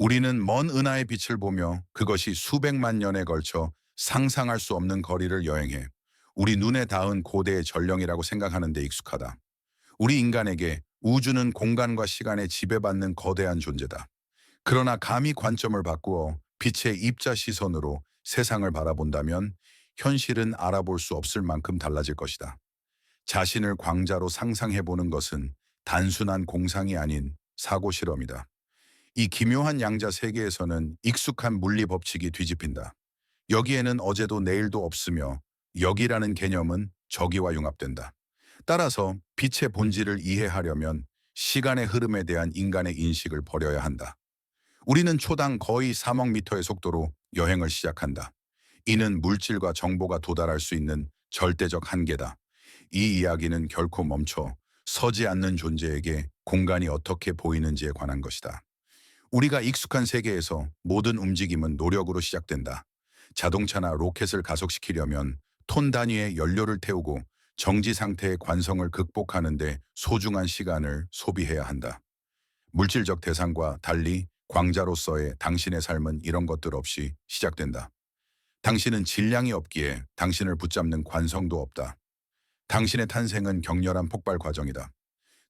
우리는 먼 은하의 빛을 보며 그것이 수백만 년에 걸쳐 상상할 수 없는 거리를 여행해 우리 눈에 닿은 고대의 전령이라고 생각하는 데 익숙하다. 우리 인간에게 우주는 공간과 시간에 지배받는 거대한 존재다. 그러나 감히 관점을 바꾸어 빛의 입자 시선으로 세상을 바라본다면 현실은 알아볼 수 없을 만큼 달라질 것이다. 자신을 광자로 상상해보는 것은 단순한 공상이 아닌 사고 실험이다. 이 기묘한 양자 세계에서는 익숙한 물리 법칙이 뒤집힌다. 여기에는 어제도 내일도 없으며 여기라는 개념은 저기와 융합된다. 따라서 빛의 본질을 이해하려면 시간의 흐름에 대한 인간의 인식을 버려야 한다. 우리는 초당 거의 3억 미터의 속도로 여행을 시작한다. 이는 물질과 정보가 도달할 수 있는 절대적 한계다. 이 이야기는 결코 멈춰 서지 않는 존재에게 공간이 어떻게 보이는지에 관한 것이다. 우리가 익숙한 세계에서 모든 움직임은 노력으로 시작된다. 자동차나 로켓을 가속시키려면 톤 단위의 연료를 태우고 정지 상태의 관성을 극복하는데 소중한 시간을 소비해야 한다. 물질적 대상과 달리 광자로서의 당신의 삶은 이런 것들 없이 시작된다. 당신은 질량이 없기에 당신을 붙잡는 관성도 없다. 당신의 탄생은 격렬한 폭발 과정이다.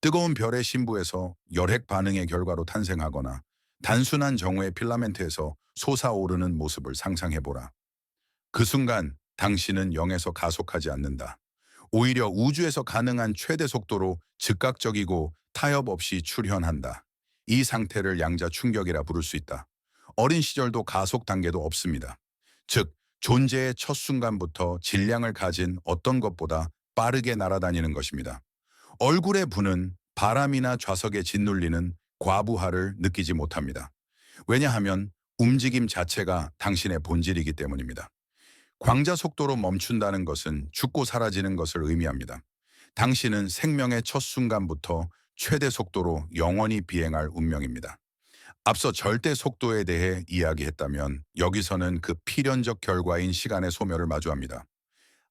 뜨거운 별의 신부에서 열핵 반응의 결과로 탄생하거나 단순한 정우의 필라멘트에서 솟아오르는 모습을 상상해보라. 그 순간 당신은 0에서 가속하지 않는다. 오히려 우주에서 가능한 최대 속도로 즉각적이고 타협 없이 출현한다. 이 상태를 양자 충격이라 부를 수 있다. 어린 시절도 가속 단계도 없습니다. 즉, 존재의 첫 순간부터 질량을 가진 어떤 것보다 빠르게 날아다니는 것입니다. 얼굴의 부는 바람이나 좌석에 짓눌리는 과부하를 느끼지 못합니다. 왜냐하면 움직임 자체가 당신의 본질이기 때문입니다. 광자 속도로 멈춘다는 것은 죽고 사라지는 것을 의미합니다. 당신은 생명의 첫 순간부터 최대 속도로 영원히 비행할 운명입니다. 앞서 절대 속도에 대해 이야기했다면 여기서는 그 필연적 결과인 시간의 소멸을 마주합니다.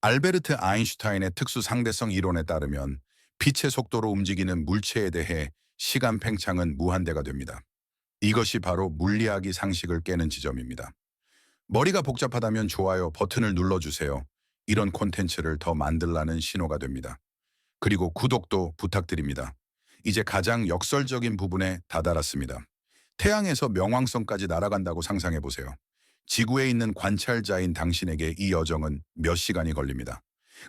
알베르트 아인슈타인의 특수 상대성 이론에 따르면 빛의 속도로 움직이는 물체에 대해 시간 팽창은 무한대가 됩니다. 이것이 바로 물리학이 상식을 깨는 지점입니다. 머리가 복잡하다면 좋아요 버튼을 눌러주세요. 이런 콘텐츠를 더 만들라는 신호가 됩니다. 그리고 구독도 부탁드립니다. 이제 가장 역설적인 부분에 다다랐습니다. 태양에서 명왕성까지 날아간다고 상상해 보세요. 지구에 있는 관찰자인 당신에게 이 여정은 몇 시간이 걸립니다.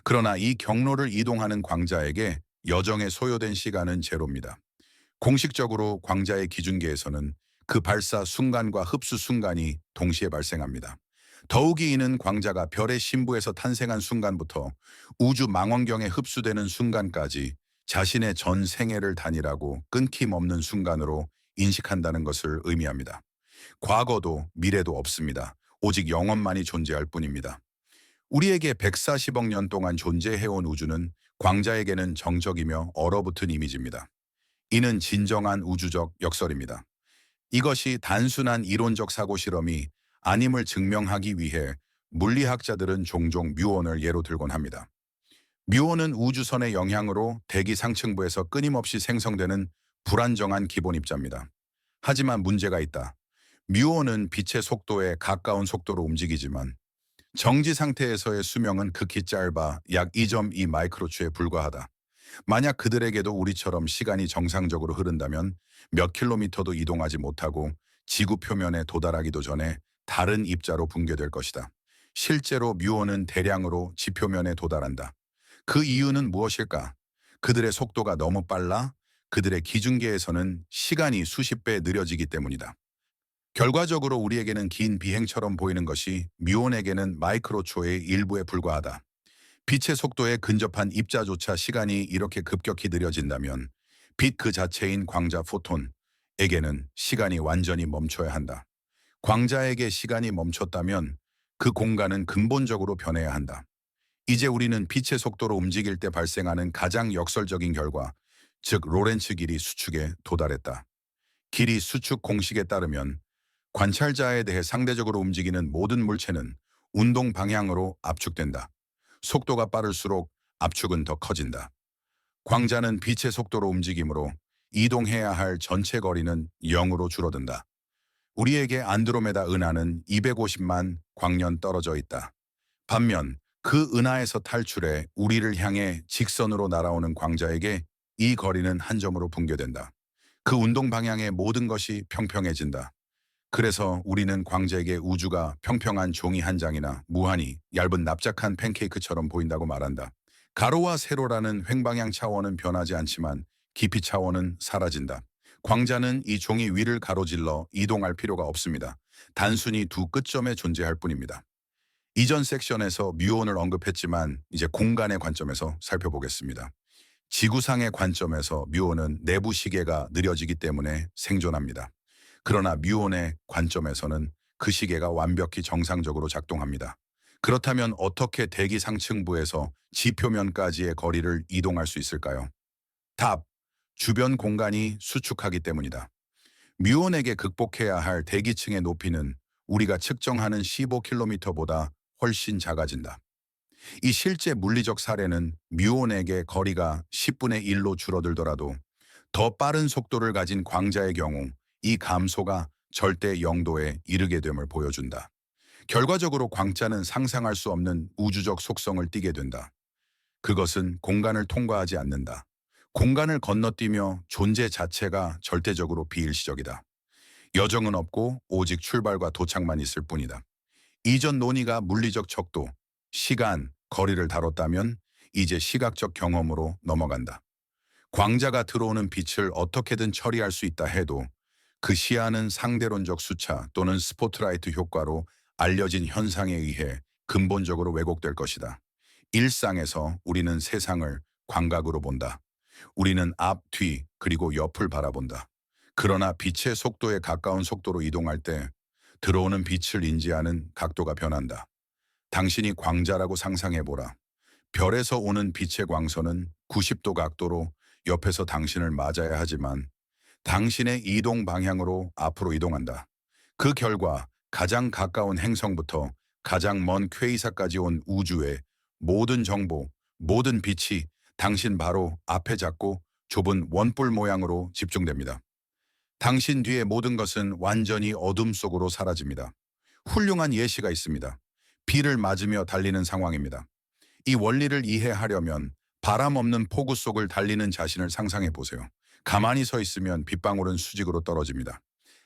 그러나 이 경로를 이동하는 광자에게 여정에 소요된 시간은 제로입니다. 공식적으로 광자의 기준계에서는 그 발사 순간과 흡수 순간이 동시에 발생합니다. 더욱이 이는 광자가 별의 신부에서 탄생한 순간부터 우주 망원경에 흡수되는 순간까지 자신의 전 생애를 단위라고 끊김없는 순간으로 인식한다는 것을 의미합니다. 과거도 미래도 없습니다. 오직 영원만이 존재할 뿐입니다. 우리에게 140억 년 동안 존재해온 우주는 광자에게는 정적이며 얼어붙은 이미지입니다. 이는 진정한 우주적 역설입니다. 이것이 단순한 이론적 사고 실험이 아님을 증명하기 위해 물리학자들은 종종 뮤온을 예로 들곤 합니다. 뮤온은 우주선의 영향으로 대기 상층부에서 끊임없이 생성되는 불안정한 기본 입자입니다. 하지만 문제가 있다. 뮤온은 빛의 속도에 가까운 속도로 움직이지만 정지 상태에서의 수명은 극히 짧아 약 2.2 마이크로추에 불과하다. 만약 그들에게도 우리처럼 시간이 정상적으로 흐른다면 몇 킬로미터도 이동하지 못하고 지구 표면에 도달하기도 전에 다른 입자로 붕괴될 것이다. 실제로 뮤온은 대량으로 지표면에 도달한다. 그 이유는 무엇일까? 그들의 속도가 너무 빨라 그들의 기준계에서는 시간이 수십 배 느려지기 때문이다. 결과적으로 우리에게는 긴 비행처럼 보이는 것이 뮤온에게는 마이크로초의 일부에 불과하다. 빛의 속도에 근접한 입자조차 시간이 이렇게 급격히 느려진다면 빛 그 자체인 광자 포톤에게는 시간이 완전히 멈춰야 한다. 광자에게 시간이 멈췄다면 그 공간은 근본적으로 변해야 한다. 이제 우리는 빛의 속도로 움직일 때 발생하는 가장 역설적인 결과, 즉 로렌츠 길이 수축에 도달했다. 길이 수축 공식에 따르면 관찰자에 대해 상대적으로 움직이는 모든 물체는 운동 방향으로 압축된다. 속도가 빠를수록 압축은 더 커진다. 광자는 빛의 속도로 움직이므로 이동해야 할 전체 거리는 0으로 줄어든다. 우리에게 안드로메다 은하는 250만 광년 떨어져 있다. 반면 그 은하에서 탈출해 우리를 향해 직선으로 날아오는 광자에게 이 거리는 한 점으로 붕괴된다. 그 운동 방향의 모든 것이 평평해진다. 그래서 우리는 광자에게 우주가 평평한 종이 한 장이나 무한히 얇은 납작한 팬케이크처럼 보인다고 말한다. 가로와 세로라는 횡방향 차원은 변하지 않지만 깊이 차원은 사라진다. 광자는 이 종이 위를 가로질러 이동할 필요가 없습니다. 단순히 두 끝점에 존재할 뿐입니다. 이전 섹션에서 뮤온을 언급했지만 이제 공간의 관점에서 살펴보겠습니다. 지구상의 관점에서 뮤온은 내부 시계가 느려지기 때문에 생존합니다. 그러나 뮤온의 관점에서는 그 시계가 완벽히 정상적으로 작동합니다. 그렇다면 어떻게 대기 상층부에서 지표면까지의 거리를 이동할 수 있을까요? 답. 주변 공간이 수축하기 때문이다. 뮤온에게 극복해야 할 대기층의 높이는 우리가 측정하는 15km보다 훨씬 작아진다. 이 실제 물리적 사례는 뮤온에게 거리가 10분의 1로 줄어들더라도 더 빠른 속도를 가진 광자의 경우 이 감소가 절대 0도에 이르게 됨을 보여준다. 결과적으로 광자는 상상할 수 없는 우주적 속성을 띠게 된다. 그것은 공간을 통과하지 않는다. 공간을 건너뛰며 존재 자체가 절대적으로 비일시적이다. 여정은 없고 오직 출발과 도착만 있을 뿐이다. 이전 논의가 물리적 척도, 시간, 거리를 다뤘다면 이제 시각적 경험으로 넘어간다. 광자가 들어오는 빛을 어떻게든 처리할 수 있다 해도 그 시야는 상대론적 수차 또는 스포트라이트 효과로 알려진 현상에 의해 근본적으로 왜곡될 것이다. 일상에서 우리는 세상을 광각으로 본다. 우리는 앞, 뒤, 그리고 옆을 바라본다. 그러나 빛의 속도에 가까운 속도로 이동할 때 들어오는 빛을 인지하는 각도가 변한다. 당신이 광자라고 상상해보라. 별에서 오는 빛의 광선은 90도 각도로 옆에서 당신을 맞아야 하지만 당신의 이동 방향으로 앞으로 이동한다. 그 결과 가장 가까운 행성부터 가장 먼 퀘이사까지 온 우주의 모든 정보, 모든 빛이 당신 바로 앞에 잡고 좁은 원뿔 모양으로 집중됩니다. 당신 뒤의 모든 것은 완전히 어둠 속으로 사라집니다. 훌륭한 예시가 있습니다. 비를 맞으며 달리는 상황입니다. 이 원리를 이해하려면 바람 없는 폭우 속을 달리는 자신을 상상해 보세요. 가만히 서 있으면 빗방울은 수직으로 떨어집니다.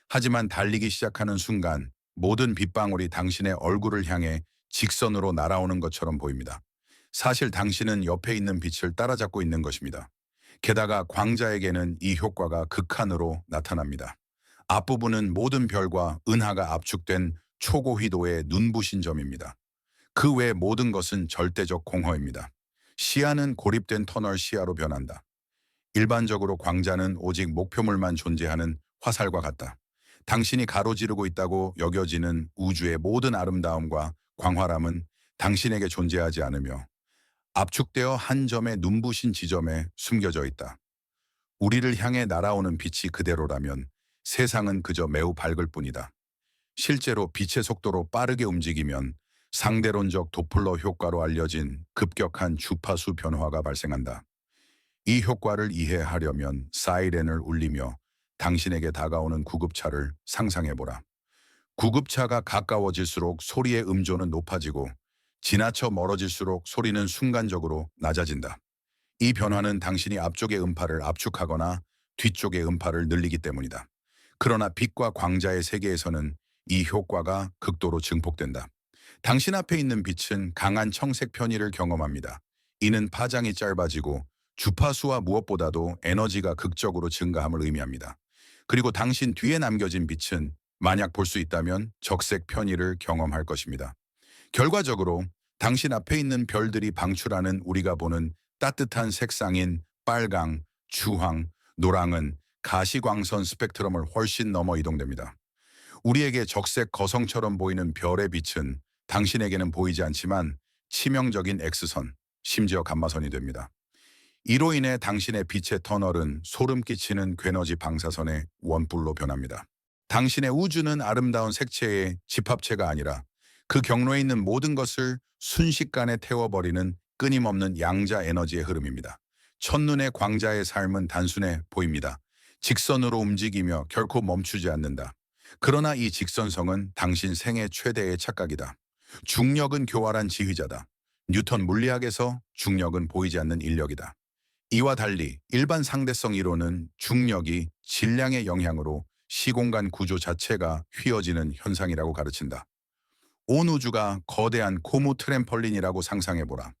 하지만 달리기 시작하는 순간 모든 빗방울이 당신의 얼굴을 향해 직선으로 날아오는 것처럼 보입니다. 사실 당신은 옆에 있는 빛을 따라잡고 있는 것입니다. 게다가 광자에게는 이 효과가 극한으로 나타납니다. 앞부분은 모든 별과 은하가 압축된 초고휘도의 눈부신 점입니다. 그 외 모든 것은 절대적 공허입니다. 시야는 고립된 터널 시야로 변한다. 일반적으로 광자는 오직 목표물만 존재하는 화살과 같다. 당신이 가로지르고 있다고 여겨지는 우주의 모든 아름다움과 광활함은 당신에게 존재하지 않으며 압축되어 한 점의 눈부신 지점에 숨겨져 있다. 우리를 향해 날아오는 빛이 그대로라면 세상은 그저 매우 밝을 뿐이다. 실제로 빛의 속도로 빠르게 움직이면 상대론적 도플러 효과로 알려진 급격한 주파수 변화가 발생한다. 이 효과를 이해하려면 사이렌을 울리며 당신에게 다가오는 구급차를 상상해보라. 구급차가 가까워질수록 소리의 음조는 높아지고 지나쳐 멀어질수록 소리는 순간적으로 낮아진다. 이 변화는 당신이 앞쪽의 음파를 압축하거나 뒤쪽의 음파를 늘리기 때문이다. 그러나 빛과 광자의 세계에서는 이 효과가 극도로 증폭된다. 당신 앞에 있는 빛은 강한 청색 편의를 경험합니다. 이는 파장이 짧아지고 주파수와 무엇보다도 에너지가 극적으로 증가함을 의미합니다. 그리고 당신 뒤에 남겨진 빛은 만약 볼 수 있다면 적색 편의를 경험할 것입니다. 결과적으로 당신 앞에 있는 별들이 방출하는 우리가 보는 따뜻한 색상인 빨강, 주황, 노랑은 가시광선 스펙트럼을 훨씬 넘어 이동됩니다. 우리에게 적색 거성처럼 보이는 별의 빛은 당신에게는 보이지 않지만 치명적인 X선, 심지어 감마선이 됩니다. 이로 인해 당신의 빛의 터널은 소름 끼치는 괴너지 방사선의 원뿔로 변합니다. 당신의 우주는 아름다운 색채의 집합체가 아니라 그 경로에 있는 모든 것을 순식간에 태워버리는 끊임없는 양자 에너지의 흐름입니다. 첫눈의 광자의 삶은 단순해 보입니다. 직선으로 움직이며 결코 멈추지 않는다. 그러나 이 직선성은 당신 생애 최대의 착각이다. 중력은 교활한 지휘자다. 뉴턴 물리학에서 중력은 보이지 않는 인력이다. 이와 달리 일반 상대성 이론은 중력이 질량의 영향으로 시공간 구조 자체가 휘어지는 현상이라고 가르친다. 온 우주가 거대한 고무 트램펄린이라고 상상해보라.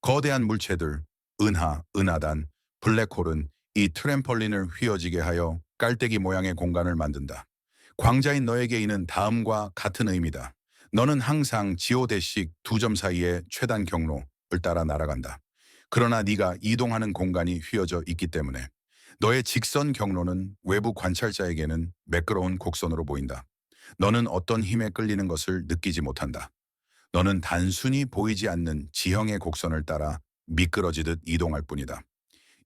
거대한 물체들, 은하, 은하단, 블랙홀은 이 트램펄린을 휘어지게 하여 깔때기 모양의 공간을 만든다. 광자인 너에게 이는 다음과 같은 의미다. 너는 항상 지오 대식 두 점 사이의 최단 경로를 따라 날아간다. 그러나 네가 이동하는 공간이 휘어져 있기 때문에 너의 직선 경로는 외부 관찰자에게는 매끄러운 곡선으로 보인다. 너는 어떤 힘에 끌리는 것을 느끼지 못한다. 너는 단순히 보이지 않는 지형의 곡선을 따라 미끄러지듯 이동할 뿐이다.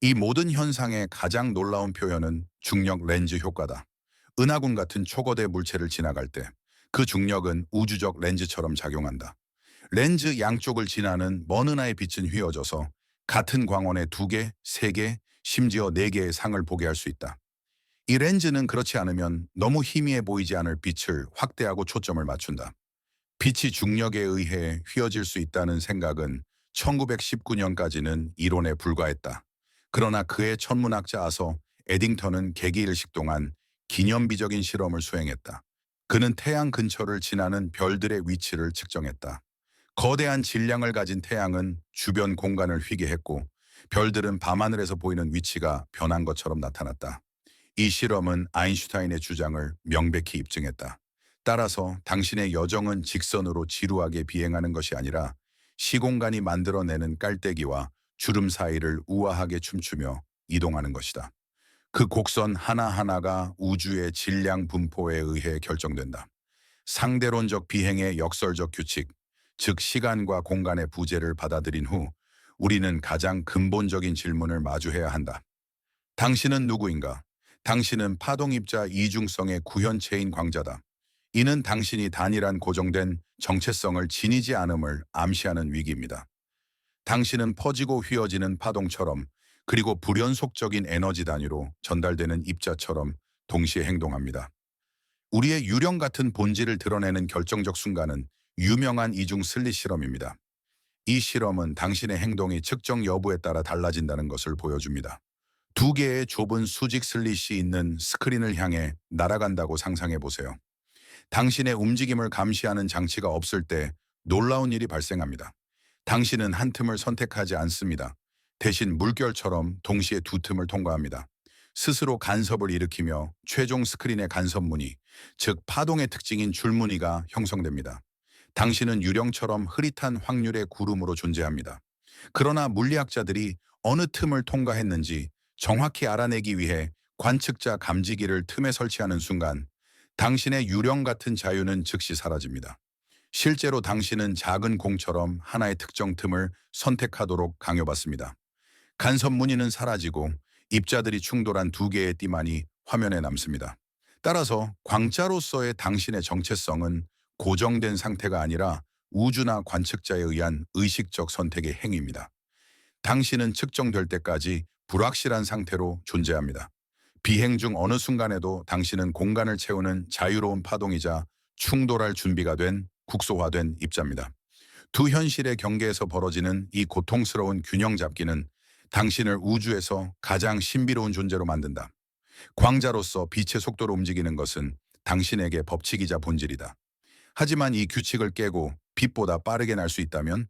이 모든 현상의 가장 놀라운 표현은 중력 렌즈 효과다. 은하군 같은 초거대 물체를 지나갈 때 그 중력은 우주적 렌즈처럼 작용한다. 렌즈 양쪽을 지나는 먼 은하의 빛은 휘어져서 같은 광원의 두 개, 세 개, 심지어 네 개의 상을 보게 할 수 있다. 이 렌즈는 그렇지 않으면 너무 희미해 보이지 않을 빛을 확대하고 초점을 맞춘다. 빛이 중력에 의해 휘어질 수 있다는 생각은 1919년까지는 이론에 불과했다. 그러나 그의 천문학자 아서 에딩턴은 개기일식 동안 기념비적인 실험을 수행했다. 그는 태양 근처를 지나는 별들의 위치를 측정했다. 거대한 질량을 가진 태양은 주변 공간을 휘게 했고 별들은 밤하늘에서 보이는 위치가 변한 것처럼 나타났다. 이 실험은 아인슈타인의 주장을 명백히 입증했다. 따라서 당신의 여정은 직선으로 지루하게 비행하는 것이 아니라 시공간이 만들어내는 깔때기와 주름 사이를 우아하게 춤추며 이동하는 것이다. 그 곡선 하나하나가 우주의 질량 분포에 의해 결정된다. 상대론적 비행의 역설적 규칙, 즉 시간과 공간의 부재를 받아들인 후 우리는 가장 근본적인 질문을 마주해야 한다. 당신은 누구인가? 당신은 파동입자 이중성의 구현체인 광자다. 이는 당신이 단일한 고정된 정체성을 지니지 않음을 암시하는 위기입니다. 당신은 퍼지고 휘어지는 파동처럼 그리고 불연속적인 에너지 단위로 전달되는 입자처럼 동시에 행동합니다. 우리의 유령 같은 본질을 드러내는 결정적 순간은 유명한 이중 슬릿 실험입니다. 이 실험은 당신의 행동이 측정 여부에 따라 달라진다는 것을 보여줍니다. 두 개의 좁은 수직 슬릿이 있는 스크린을 향해 날아간다고 상상해 보세요. 당신의 움직임을 감시하는 장치가 없을 때 놀라운 일이 발생합니다. 당신은 한 틈을 선택하지 않습니다. 대신 물결처럼 동시에 두 틈을 통과합니다. 스스로 간섭을 일으키며 최종 스크린의 간섭무늬, 즉 파동의 특징인 줄무늬가 형성됩니다. 당신은 유령처럼 흐릿한 확률의 구름으로 존재합니다. 그러나 물리학자들이 어느 틈을 통과했는지 정확히 알아내기 위해 관측자 감지기를 틈에 설치하는 순간 당신의 유령 같은 자유는 즉시 사라집니다. 실제로 당신은 작은 공처럼 하나의 특정 틈을 선택하도록 강요받습니다. 간섭 무늬는 사라지고 입자들이 충돌한 두 개의 띠만이 화면에 남습니다. 따라서 광자로서의 당신의 정체성은 고정된 상태가 아니라 우주나 관측자에 의한 의식적 선택의 행위입니다. 당신은 측정될 때까지 불확실한 상태로 존재합니다. 비행 중 어느 순간에도 당신은 공간을 채우는 자유로운 파동이자 충돌할 준비가 된 국소화된 입자입니다. 두 현실의 경계에서 벌어지는 이 고통스러운 균형 잡기는 당신을 우주에서 가장 신비로운 존재로 만든다. 광자로서 빛의 속도로 움직이는 것은 당신에게 법칙이자 본질이다. 하지만 이 규칙을 깨고 빛보다 빠르게 날 수 있다면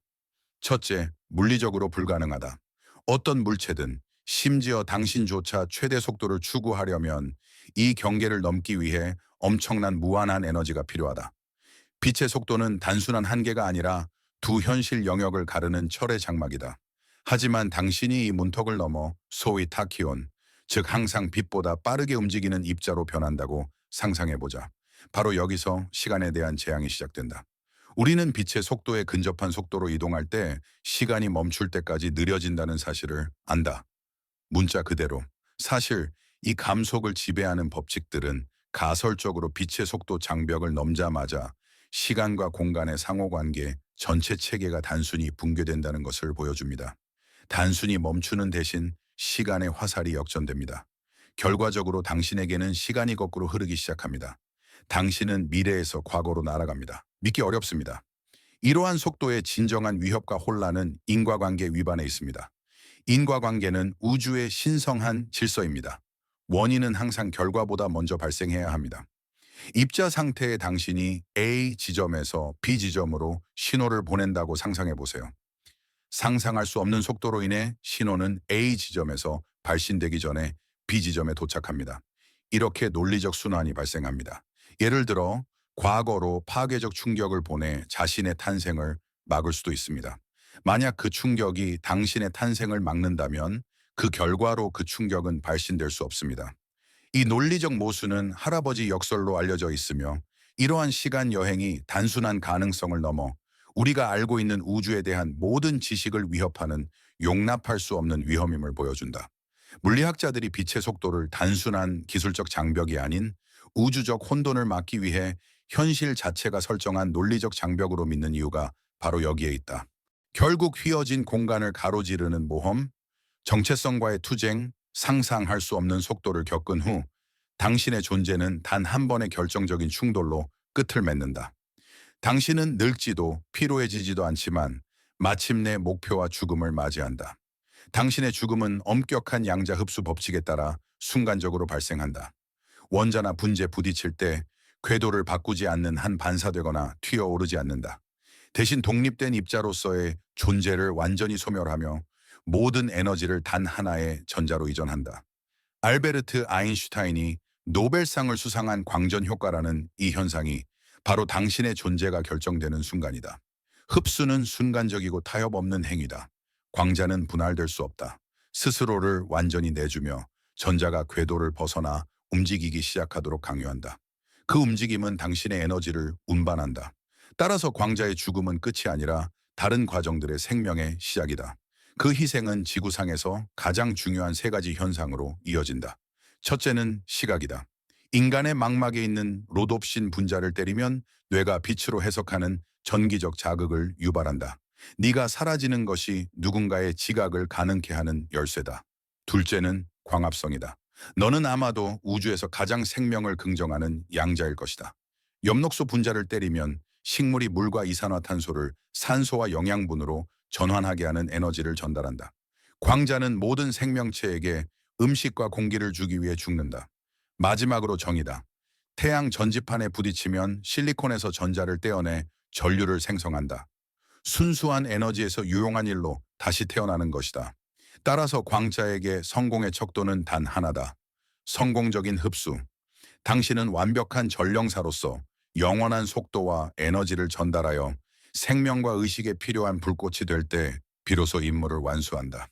첫째, 물리적으로 불가능하다. 어떤 물체든 심지어 당신조차 최대 속도를 추구하려면 이 경계를 넘기 위해 엄청난 무한한 에너지가 필요하다. 빛의 속도는 단순한 한계가 아니라 두 현실 영역을 가르는 철의 장막이다. 하지만 당신이 이 문턱을 넘어 소위 타키온, 즉 항상 빛보다 빠르게 움직이는 입자로 변한다고 상상해보자. 바로 여기서 시간에 대한 재앙이 시작된다. 우리는 빛의 속도에 근접한 속도로 이동할 때 시간이 멈출 때까지 느려진다는 사실을 안다. 문자 그대로. 사실 이 감속을 지배하는 법칙들은 가설적으로 빛의 속도 장벽을 넘자마자 시간과 공간의 상호관계 전체 체계가 단순히 붕괴된다는 것을 보여줍니다. 단순히 멈추는 대신 시간의 화살이 역전됩니다. 결과적으로 당신에게는 시간이 거꾸로 흐르기 시작합니다. 당신은 미래에서 과거로 날아갑니다. 믿기 어렵습니다. 이러한 속도의 진정한 위협과 혼란은 인과관계 위반에 있습니다. 인과관계는 우주의 신성한 질서입니다. 원인은 항상 결과보다 먼저 발생해야 합니다. 입자 상태의 당신이 A 지점에서 B 지점으로 신호를 보낸다고 상상해 보세요. 상상할 수 없는 속도로 인해 신호는 A 지점에서 발신되기 전에 B 지점에 도착합니다. 이렇게 논리적 순환이 발생합니다. 예를 들어 과거로 파괴적 충격을 보내 자신의 탄생을 막을 수도 있습니다. 만약 그 충격이 당신의 탄생을 막는다면 그 결과로 그 충격은 발신될 수 없습니다. 이 논리적 모순은 할아버지 역설로 알려져 있으며 이러한 시간 여행이 단순한 가능성을 넘어 우리가 알고 있는 우주에 대한 모든 지식을 위협하는 용납할 수 없는 위험임을 보여준다. 물리학자들이 빛의 속도를 단순한 기술적 장벽이 아닌 우주적 혼돈을 막기 위해 현실 자체가 설정한 논리적 장벽으로 믿는 이유가 바로 여기에 있다. 결국 휘어진 공간을 가로지르는 모험, 정체성과의 투쟁, 상상할 수 없는 속도를 겪은 후 당신의 존재는 단 한 번의 결정적인 충돌로 끝을 맺는다. 당신은 늙지도 피로해지지도 않지만 마침내 목표와 죽음을 맞이한다. 당신의 죽음은 엄격한 양자 흡수 법칙에 따라 순간적으로 발생한다. 원자나 분재 부딪힐 때 궤도를 바꾸지 않는 한 반사되거나 튀어오르지 않는다. 대신 독립된 입자로서의 존재를 완전히 소멸하며 모든 에너지를 단 하나의 전자로 이전한다. 알베르트 아인슈타인이 노벨상을 수상한 광전 효과라는 이 현상이 바로 당신의 존재가 결정되는 순간이다. 흡수는 순간적이고 타협 없는 행위다. 광자는 분할될 수 없다. 스스로를 완전히 내주며 전자가 궤도를 벗어나 움직이기 시작하도록 강요한다. 그 움직임은 당신의 에너지를 운반한다. 따라서 광자의 죽음은 끝이 아니라 다른 과정들의 생명의 시작이다. 그 희생은 지구상에서 가장 중요한 세 가지 현상으로 이어진다. 첫째는 시각이다. 인간의 망막에 있는 로놉신 분자를 때리면 뇌가 빛으로 해석하는 전기적 자극을 유발한다. 네가 사라지는 것이 누군가의 지각을 가능케 하는 열쇠다. 둘째는 광합성이다. 너는 아마도 우주에서 가장 생명을 긍정하는 양자일 것이다. 엽록소 분자를 때리면 식물이 물과 이산화탄소를 산소와 영양분으로 전환하게 하는 에너지를 전달한다. 광자는 모든 생명체에게 음식과 공기를 주기 위해 죽는다. 마지막으로 정이다. 태양 전지판에 부딪히면 실리콘에서 전자를 떼어내 전류를 생성한다. 순수한 에너지에서 유용한 일로 다시 태어나는 것이다. 따라서 광자에게 성공의 척도는 단 하나다. 성공적인 흡수. 당신은 완벽한 전령사로서 영원한 속도와 에너지를 전달하여 생명과 의식에 필요한 불꽃이 될 때 비로소 임무를 완수한다.